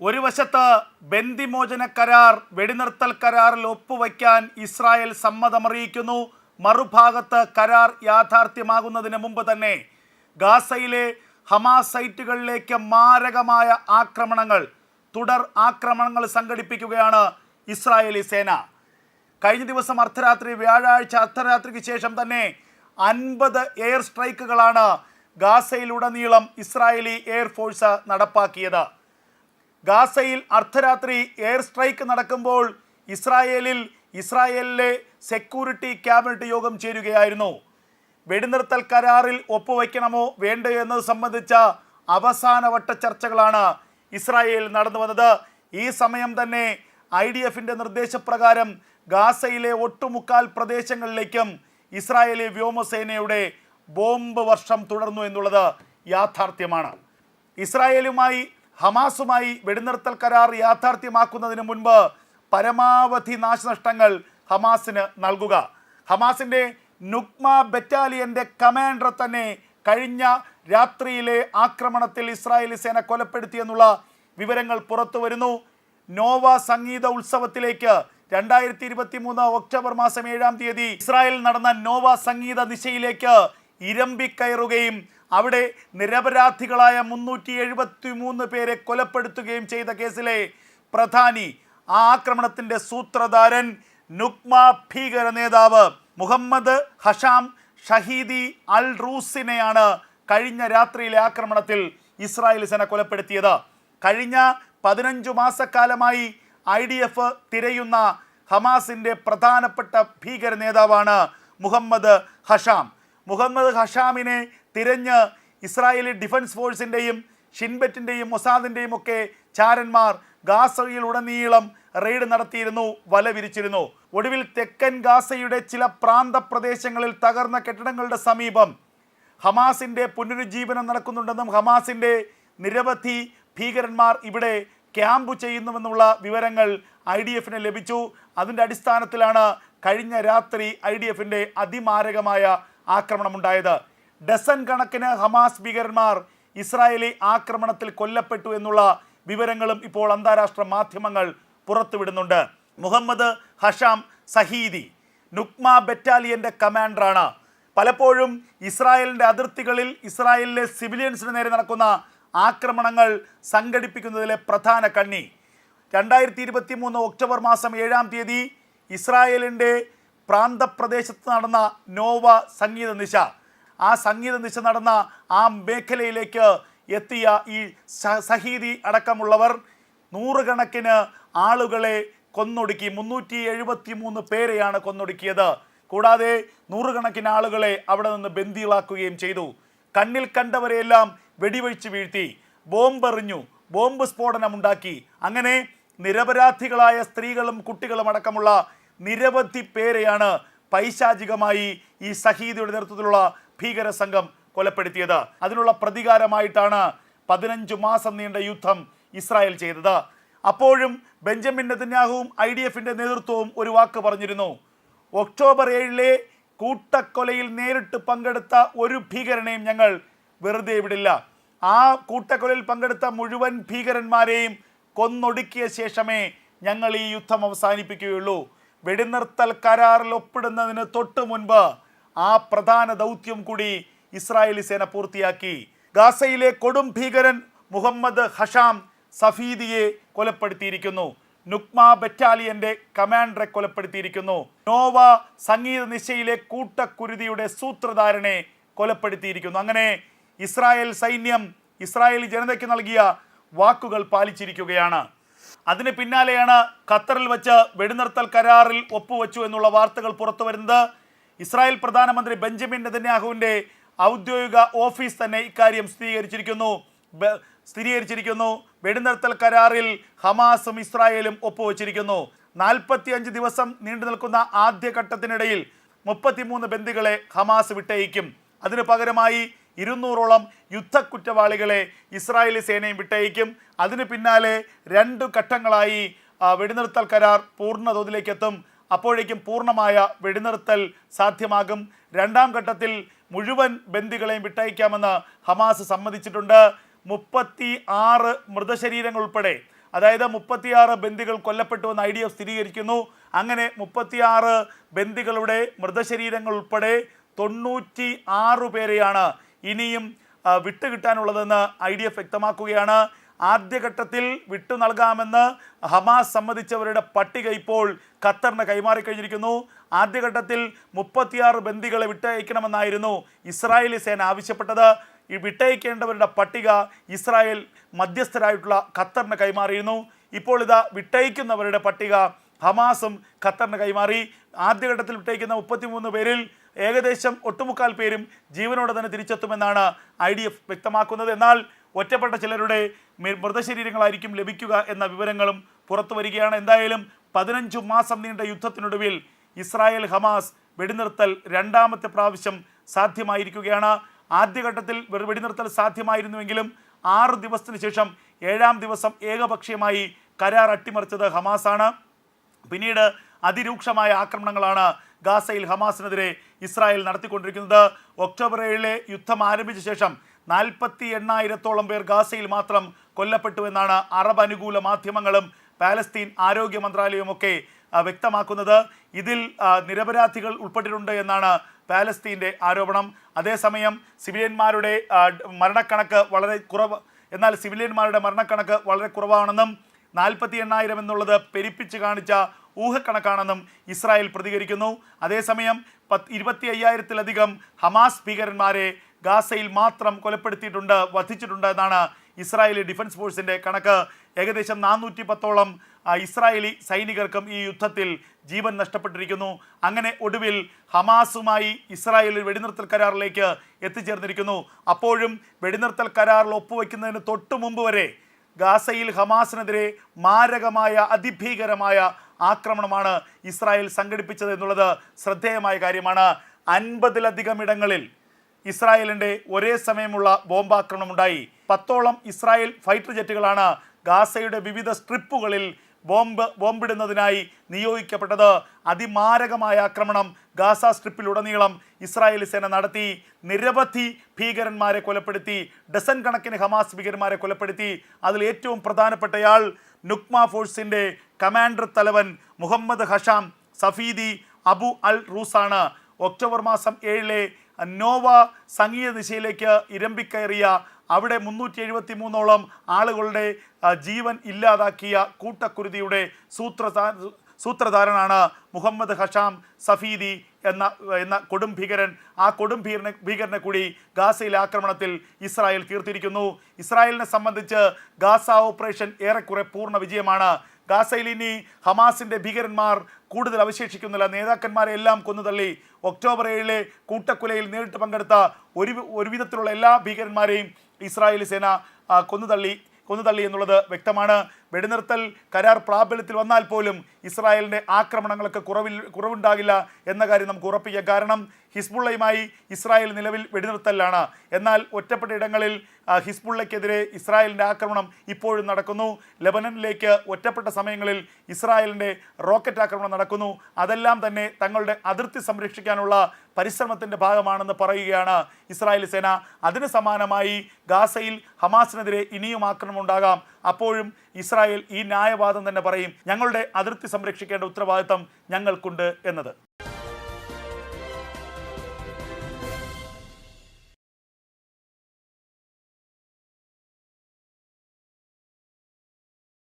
ഒരു വശത്ത് ബന്ദിമോചന കരാർ വെടിനിർത്തൽ കരാറിൽ ഒപ്പുവയ്ക്കാൻ ഇസ്രായേൽ സമ്മതമറിയിക്കുന്നു. മറുഭാഗത്ത് കരാർ യാഥാർത്ഥ്യമാകുന്നതിന് മുമ്പ് തന്നെ ഗാസയിലെ ഹമാസ് സൈറ്റുകളിലേക്ക് മാരകമായ ആക്രമണങ്ങൾ തുടർ ആക്രമണങ്ങൾ സംഘടിപ്പിക്കുകയാണ് ഇസ്രായേലി സേന. കഴിഞ്ഞ ദിവസം അർദ്ധരാത്രി വ്യാഴാഴ്ച അർദ്ധരാത്രിക്ക് ശേഷം തന്നെ അൻപത് എയർ സ്ട്രൈക്കുകളാണ് ഗാസയിലുടനീളം ഇസ്രായേലി എയർഫോഴ്സ് നടപ്പാക്കിയത്. ഗാസയിൽ അർദ്ധരാത്രി എയർ സ്ട്രൈക്ക് നടക്കുമ്പോൾ ഇസ്രായേലിൽ ഇസ്രായേലിലെ സെക്യൂരിറ്റി ക്യാബിനറ്റ് യോഗം ചേരുകയായിരുന്നു. വെടിനിർത്തൽ കരാറിൽ ഒപ്പുവയ്ക്കണമോ വേണ്ടയോ എന്നത് സംബന്ധിച്ച അവസാനവട്ട ചർച്ചകളാണ് ഇസ്രായേലിൽ നടന്നു വന്നത് ഈ സമയം തന്നെ ഐ ഡി എഫിന്റെ നിർദ്ദേശപ്രകാരം ഗാസയിലെ ഒട്ടുമുക്കാൽ പ്രദേശങ്ങളിലേക്കും ഇസ്രായേലി വ്യോമസേനയുടെ ബോംബ് വർഷം തുടർന്നു എന്നുള്ളത് യാഥാർത്ഥ്യമാണ്. ഇസ്രായേലുമായി ഹമാസുമായി വെടിനിർത്തൽ കരാർ യാഥാർത്ഥ്യമാക്കുന്നതിന് മുൻപ് പരമാവധി നാശനഷ്ടങ്ങൾ ഹമാസിന് നൽകുക. ഹമാസിന്റെ നുക്മ ബറ്റാലിയന്റെ കമാൻഡർ തന്നെ കഴിഞ്ഞ രാത്രിയിലെ ആക്രമണത്തിൽ ഇസ്രായേലി സേന കൊലപ്പെടുത്തിയെന്നുള്ള വിവരങ്ങൾ പുറത്തു വരുന്നു. നോവ സംഗീത ഉത്സവത്തിലേക്ക് രണ്ടായിരത്തി ഇരുപത്തി മൂന്ന് ഒക്ടോബർ മാസം ഏഴാം തീയതി ഇസ്രായേലിൽ നടന്ന നോവ സംഗീത ദിശയിലേക്ക് ഇരമ്പിക്കയറുകയും അവിടെ നിരപരാധികളായ മുന്നൂറ്റി എഴുപത്തി മൂന്ന് പേരെ കൊലപ്പെടുത്തുകയും ചെയ്ത കേസിലെ പ്രധാനി ആ ആക്രമണത്തിന്റെ സൂത്രധാരൻ നുക്മ ഭീകര നേതാവ് മുഹമ്മദ് ഹഷാം ഷഹീദി അൽ റൂസിനെയാണ് കഴിഞ്ഞ രാത്രിയിലെ ആക്രമണത്തിൽ ഇസ്രായേൽ സേന കൊലപ്പെടുത്തിയത്. കഴിഞ്ഞ പതിനഞ്ചു മാസക്കാലമായി ഐ ഡി എഫ് തിരയുന്ന ഹമാസിന്റെ പ്രധാനപ്പെട്ട ഭീകര നേതാവാണ് മുഹമ്മദ് ഹഷാം. മുഹമ്മദ് ഹഷാമിനെ തിരഞ്ഞ് ഇസ്രായേലി ഡിഫൻസ് ഫോഴ്സിന്റെയും ഷിൻബെറ്റിന്റെയും മൊസാദിന്റെയും ഒക്കെ ചാരന്മാർ ഗാസയിൽ ഉടനീളം റെയ്ഡ് നടത്തിയിരുന്നു വല വിരിച്ചിരുന്നു. ഒടുവിൽ തെക്കൻ ഗാസയുടെ ചില പ്രാന്ത പ്രദേശങ്ങളിൽ തകർന്ന കെട്ടിടങ്ങളുടെ സമീപം ഹമാസിന്റെ പുനരുജ്ജീവനം നടക്കുന്നുണ്ടെന്നും ഹമാസിന്റെ നിരവധി ഭീകരന്മാർ ഇവിടെ ക്യാമ്പ് ചെയ്യുന്നുവെന്നുള്ള വിവരങ്ങൾ ഐ ഡി എഫിന് ലഭിച്ചു. അതിന്റെ അടിസ്ഥാനത്തിലാണ് കഴിഞ്ഞ രാത്രി ഐ ഡി എഫിന്റെ അതിമാരകമായ ആക്രമണമുണ്ടായത്. ഡസൻ കണക്കിന് ഹമാസ് ഭീകരന്മാർ ഇസ്രായേലി ആക്രമണത്തിൽ കൊല്ലപ്പെട്ടു എന്നുള്ള വിവരങ്ങളും ഇപ്പോൾ അന്താരാഷ്ട്ര മാധ്യമങ്ങൾ പുറത്തുവിടുന്നുണ്ട്. മുഹമ്മദ് ഹഷാം സഹീദി നുക്മ ബറ്റാലിയന്റെ കമാൻഡറാണ്. പലപ്പോഴും ഇസ്രായേലിന്റെ അതിർത്തികളിൽ ഇസ്രായേലിലെ സിവിലിയൻസിന് നേരെ നടക്കുന്ന ആക്രമണങ്ങൾ സംഘടിപ്പിക്കുന്നതിലെ പ്രധാന കണ്ണി. രണ്ടായിരത്തി ഇരുപത്തി മൂന്ന് ഒക്ടോബർ മാസം ഏഴാം തീയതി ഇസ്രായേലിന്റെ പ്രാന്തപ്രദേശത്ത് നടന്ന നോവ സംഗീത നിശ. ആ സംഗീത നിശ നടന്ന ആ മേഖലയിലേക്ക് എത്തിയ ഈ സഹീദി അടക്കമുള്ളവർ നൂറുകണക്കിന് ആളുകളെ കൊന്നൊടുക്കി. മുന്നൂറ്റി എഴുപത്തി മൂന്ന് പേരെയാണ് കൊന്നൊടുക്കിയത്. കൂടാതെ നൂറുകണക്കിന് ആളുകളെ അവിടെ നിന്ന് ബന്ദികളാക്കുകയും ചെയ്തു. കണ്ണിൽ കണ്ടവരെയെല്ലാം വെടിവഴിച്ച് വീഴ്ത്തി. ബോംബെറിഞ്ഞു. ബോംബ് സ്ഫോടനമുണ്ടാക്കി. അങ്ങനെ നിരപരാധികളായ സ്ത്രീകളും കുട്ടികളും അടക്കമുള്ള നിരവധി പേരെയാണ് പൈശാചികമായി ഈ സഹീദിയുടെ നേതൃത്വത്തിലുള്ള ഭീകര സംഘം കൊലപ്പെടുത്തിയത്. അതിനുള്ള പ്രതികാരമായിട്ടാണ് പതിനഞ്ചു മാസം നീണ്ട യുദ്ധം ഇസ്രായേൽ ചെയ്തത്. അപ്പോഴും ബെഞ്ചമിൻ നെതന്യാഹുവും ഐ ഡി എഫിന്റെ നേതൃത്വവും ഒരു വാക്ക് പറഞ്ഞിരുന്നു. ഒക്ടോബർ ഏഴിലെ കൂട്ടക്കൊലയിൽ നേരിട്ട് പങ്കെടുത്ത ഒരു ഭീകരനെയും ഞങ്ങൾ വെറുതെ വിടില്ല. ആ കൂട്ടക്കൊലയിൽ പങ്കെടുത്ത മുഴുവൻ ഭീകരന്മാരെയും കൊന്നൊടുക്കിയ ശേഷമേ ഞങ്ങൾ ഈ യുദ്ധം അവസാനിപ്പിക്കുകയുള്ളൂ. വെടിനിർത്തൽ കരാറിൽ ഒപ്പിടുന്നതിന് തൊട്ട് മുൻപ് ആ പ്രധാന ദൗത്യം കൂടി ഇസ്രായേലി സേന പൂർത്തിയാക്കി. ഗാസയിലെ കൊടും ഭീകരൻ മുഹമ്മദ് ഹഷാം സഫീദിയെ കൊലപ്പെടുത്തിയിരിക്കുന്നു. നുക്മ ബറ്റാലിയന്റെ കമാൻഡറെ കൊലപ്പെടുത്തിയിരിക്കുന്നു. നോവ സംഗീത നിശയിലെ കൂട്ടക്കുരുതിയുടെ സൂത്രധാരനെ കൊലപ്പെടുത്തിയിരിക്കുന്നു. അങ്ങനെ ഇസ്രായേൽ സൈന്യം ഇസ്രായേലി ജനതയ്ക്ക് നൽകിയ വാക്കുകൾ പാലിച്ചിരിക്കുകയാണ്. അതിന് പിന്നാലെയാണ് ഖത്തറിൽ വെച്ച് വെടിനിർത്തൽ കരാറിൽ ഒപ്പുവെച്ചു എന്നുള്ള വാർത്തകൾ പുറത്തു വരുന്നത് ഇസ്രായേൽ പ്രധാനമന്ത്രി ബെഞ്ചമിൻ നെതന്യാഹുവിന്റെ ഔദ്യോഗിക ഓഫീസ് തന്നെ ഇക്കാര്യം സ്ഥിരീകരിച്ചിരിക്കുന്നു. സ്ഥിരീകരിച്ചിരിക്കുന്നു. വെടിനിർത്തൽ കരാറിൽ ഹമാസും ഇസ്രായേലും ഒപ്പുവെച്ചിരിക്കുന്നു. നാൽപ്പത്തിയഞ്ച് ദിവസം നീണ്ടു നിൽക്കുന്ന ആദ്യഘട്ടത്തിനിടയിൽ മുപ്പത്തിമൂന്ന് ബന്ദികളെ ഹമാസ് വിട്ടയക്കും. അതിനു പകരമായി ഇരുന്നൂറോളം യുദ്ധക്കുറ്റവാളികളെ ഇസ്രായേലി സേനയും വിട്ടയക്കും. അതിനു പിന്നാലെ രണ്ട് ഘട്ടങ്ങളായി വെടിനിർത്തൽ കരാർ പൂർണതോതിലേക്ക് എത്തും അപ്പോഴേക്കും പൂർണമായ വെടിനിർത്തൽ സാധ്യമാകും. രണ്ടാം ഘട്ടത്തിൽ മുഴുവൻ ബന്ദികളെയും വിട്ടയക്കാമെന്ന് ഹമാസ് സമ്മതിച്ചിട്ടുണ്ട്. മുപ്പത്തി ആറ് മൃതശരീരങ്ങൾ ഉൾപ്പെടെ അതായത് മുപ്പത്തിയാറ് ബന്ദികൾ കൊല്ലപ്പെട്ടുവെന്ന് ഐ ഡി എഫ് സ്ഥിരീകരിക്കുന്നു. അങ്ങനെ മുപ്പത്തിയാറ് ബന്ദികളുടെ മൃതശരീരങ്ങൾ ഉൾപ്പെടെ തൊണ്ണൂറ്റി ആറ് പേരെയാണ് ഇനിയും വിട്ടുകിട്ടാനുള്ളതെന്ന് ഐ ഡി എഫ് വ്യക്തമാക്കുകയാണ്. ആദ്യഘട്ടത്തിൽ വിട്ടു നൽകാമെന്ന് ഹമാസ് സമ്മതിച്ചവരുടെ പട്ടിക ഇപ്പോൾ ഖത്തറിന് കൈമാറിക്കഴിഞ്ഞിരിക്കുന്നു ആദ്യഘട്ടത്തിൽ മുപ്പത്തിയാറ് ബന്ദികളെ വിട്ടയക്കണമെന്നായിരുന്നു ഇസ്രായേലി സേന ആവശ്യപ്പെട്ടത്. ഈ വിട്ടയക്കേണ്ടവരുടെ പട്ടിക ഇസ്രായേൽ മധ്യസ്ഥരായിട്ടുള്ള ഖത്തറിന് കൈമാറിയിരുന്നു. ഇപ്പോൾ ഇതാ വിട്ടയക്കുന്നവരുടെ പട്ടിക ഹമാസും ഖത്തറിന് കൈമാറി. ആദ്യഘട്ടത്തിൽ വിട്ടയക്കുന്ന മുപ്പത്തിമൂന്ന് പേരിൽ ഏകദേശം ഒട്ടുമുക്കാൽ പേരും ജീവനോടെ തന്നെ തിരിച്ചെത്തുമെന്നാണ് ഐ വ്യക്തമാക്കുന്നത്. എന്നാൽ ഒറ്റപ്പെട്ട ചിലരുടെ മൃതശരീരങ്ങളായിരിക്കും ലഭിക്കുക എന്ന വിവരങ്ങളും പുറത്തു വരികയാണ്. എന്തായാലും പതിനഞ്ചു മാസം നീണ്ട യുദ്ധത്തിനൊടുവിൽ ഇസ്രായേൽ ഹമാസ് വെടിനിർത്തൽ രണ്ടാമത്തെ പ്രാവശ്യം സാധ്യമായിരിക്കുകയാണ്. ആദ്യഘട്ടത്തിൽ വെടിനിർത്തൽ സാധ്യമായിരുന്നുവെങ്കിലും ആറ് ദിവസത്തിന് ശേഷം ഏഴാം ദിവസം ഏകപക്ഷീയമായി കരാർ അട്ടിമറിച്ചത് ഹമാസാണ്. പിന്നീട് അതിരൂക്ഷമായ ആക്രമണങ്ങളാണ് ഗാസയിൽ ഹമാസിനെതിരെ ഇസ്രായേൽ നടത്തിക്കൊണ്ടിരിക്കുന്നത്. ഒക്ടോബർ ഏഴിലെ യുദ്ധം ആരംഭിച്ച ശേഷം നാൽപ്പത്തി എണ്ണായിരത്തോളം പേർ ഗാസയിൽ മാത്രം കൊല്ലപ്പെട്ടുവെന്നാണ് അറബ് അനുകൂല മാധ്യമങ്ങളും പാലസ്തീൻ ആരോഗ്യ മന്ത്രാലയവുമൊക്കെ വ്യക്തമാക്കുന്നത്. ഇതിൽ നിരപരാധികൾ ഉൾപ്പെട്ടിട്ടുണ്ട് എന്നാണ് പാലസ്തീന്റെ ആരോപണം. അതേസമയം സിവിലിയന്മാരുടെ മരണക്കണക്ക് വളരെ കുറവ് എന്നാൽ സിവിലിയന്മാരുടെ മരണക്കണക്ക് വളരെ കുറവാണെന്നും നാൽപ്പത്തി എണ്ണായിരം എന്നുള്ളത് പെരിപ്പിച്ച് കാണിച്ച ഊഹക്കണക്കാണെന്നും ഇസ്രായേൽ പ്രതികരിക്കുന്നു. അതേസമയം പത്ത് ഇരുപത്തി അയ്യായിരത്തിലധികം ഹമാസ് ഭീകരന്മാരെ ഗാസയിൽ മാത്രം കൊലപ്പെടുത്തിയിട്ടുണ്ട് വധിച്ചിട്ടുണ്ട് എന്നാണ് ഇസ്രായേലി ഡിഫൻസ് ഫോഴ്സിന്റെ കണക്ക്. ഏകദേശം നാനൂറ്റി പത്തോളം ഇസ്രായേലി സൈനികർക്കും ഈ യുദ്ധത്തിൽ ജീവൻ നഷ്ടപ്പെട്ടിരിക്കുന്നു. അങ്ങനെ ഒടുവിൽ ഹമാസുമായി ഇസ്രായേൽ വെടിനിർത്തൽ കരാറിലേക്ക് എത്തിച്ചേർന്നിരിക്കുന്നു. അപ്പോഴും വെടിനിർത്തൽ കരാറിൽ ഒപ്പുവെക്കുന്നതിന് തൊട്ടു മുമ്പ് വരെ ഗാസയിൽ ഹമാസിനെതിരെ മാരകമായ അതിഭീകരമായ ആക്രമണമാണ് ഇസ്രായേൽ സംഘടിപ്പിച്ചത് എന്നുള്ളത് ശ്രദ്ധേയമായ കാര്യമാണ്. അൻപതിലധികം ഇടങ്ങളിൽ ഇസ്രായേലിന്റെ ഒരേ സമയമുള്ള ബോംബാക്രമണം ഉണ്ടായി പത്തോളം ഇസ്രായേൽ ഫൈറ്റർ ജെറ്റുകളാണ് ഗാസയുടെ വിവിധ സ്ട്രിപ്പുകളിൽ ബോംബ് ബോംബിടുന്നതിനായി നിയോഗിക്കപ്പെട്ടത്. അതിമാരകമായ ആക്രമണം ഗാസ സ്ട്രിപ്പിലുടനീളം ഇസ്രായേലി സേന നടത്തി. നിരവധി ഭീകരന്മാരെ കൊലപ്പെടുത്തി. ഡസൻ കണക്കിന് ഹമാസ് ഭീകരന്മാരെ കൊലപ്പെടുത്തി. അതിൽ ഏറ്റവും പ്രധാനപ്പെട്ടയാൾ നുക്മ ഫോഴ്സിന്റെ കമാൻഡർ തലവൻ Muhammad Hisham Safidi Abu Al റൂസാണ്. October മാസം ഏഴിലെ നോവ സംഗീത ദിശയിലേക്ക് ഇരമ്പിക്കയറിയ അവിടെ മുന്നൂറ്റി എഴുപത്തി മൂന്നോളം ആളുകളുടെ ജീവൻ ഇല്ലാതാക്കിയ കൂട്ടക്കുരുതിയുടെ സൂത്രധാ സൂത്രധാരനാണ് മുഹമ്മദ് ഹഷാം സഫീദി എന്ന എന്ന കൊടും ഭീകരൻ ആ കൊടും ഭീകരനെ ഭീകരനെ കൂടി ഗാസയിലെ ആക്രമണത്തിൽ ഇസ്രായേൽ തീർത്തിരിക്കുന്നു ഇസ്രായേലിനെ സംബന്ധിച്ച് ഗാസ ഓപ്പറേഷൻ ഏറെക്കുറെ പൂർണ വിജയമാണ്. ഗാസയിൽ ഇനി ഹമാസിന്റെ ഭീകരന്മാർ കൂടുതൽ അവശേഷിക്കുന്നില്ല. നേതാക്കന്മാരെ എല്ലാം കൊന്നുതള്ളി. ഒക്ടോബർ ഏഴിലെ കൂട്ടക്കുലയിൽ നേരിട്ട് പങ്കെടുത്ത ഒരു ഒരുവിധത്തിലുള്ള എല്ലാ ഭീകരന്മാരെയും ഇസ്രായേലി സേന കൊന്നുതള്ളി. കൊന്നുതള്ളി എന്നുള്ളത് വ്യക്തമാണ്. വെടിനിർത്തൽ കരാർ പ്രാബല്യത്തിൽ വന്നാൽ പോലും ഇസ്രായേലിന്റെ ആക്രമണങ്ങൾക്ക് കുറവിൽ കുറവുണ്ടാകില്ല എന്ന കാര്യം നമുക്ക് ഉറപ്പിക്കാം. കാരണം ഹിസ്ബുള്ളയുമായി ഇസ്രായേൽ നിലവിൽ വെടിനിർത്തലിലാണ്. എന്നാൽ ഒറ്റപ്പെട്ട ഇടങ്ങളിൽ ഹിസ്ബുള്ളയ്ക്കെതിരെ ഇസ്രായേലിന്റെ ആക്രമണം ഇപ്പോഴും നടക്കുന്നു. ലബനനിലേക്ക് ഒറ്റപ്പെട്ട സമയങ്ങളിൽ ഇസ്രായേലിന്റെ റോക്കറ്റ് ആക്രമണം നടക്കുന്നു. അതെല്ലാം തന്നെ തങ്ങളുടെ അതിർത്തി സംരക്ഷിക്കാനുള്ള പരിശ്രമത്തിന്റെ ഭാഗമാണെന്ന് പറയുകയാണ് ഇസ്രായേൽ സേന. അതിന് സമാനമായി ഗാസയിൽ ഹമാസിനെതിരെ ഇനിയും ആക്രമണം ഉണ്ടാകാം. അപ്പോഴും ഇസ്രായേൽ ഈ ന്യായവാദം തന്നെ പറയും ഞങ്ങളുടെ അതിർത്തി സംരക്ഷിക്കേണ്ട ഉത്തരവാദിത്തം ഞങ്ങൾക്കുണ്ട് എന്നത്.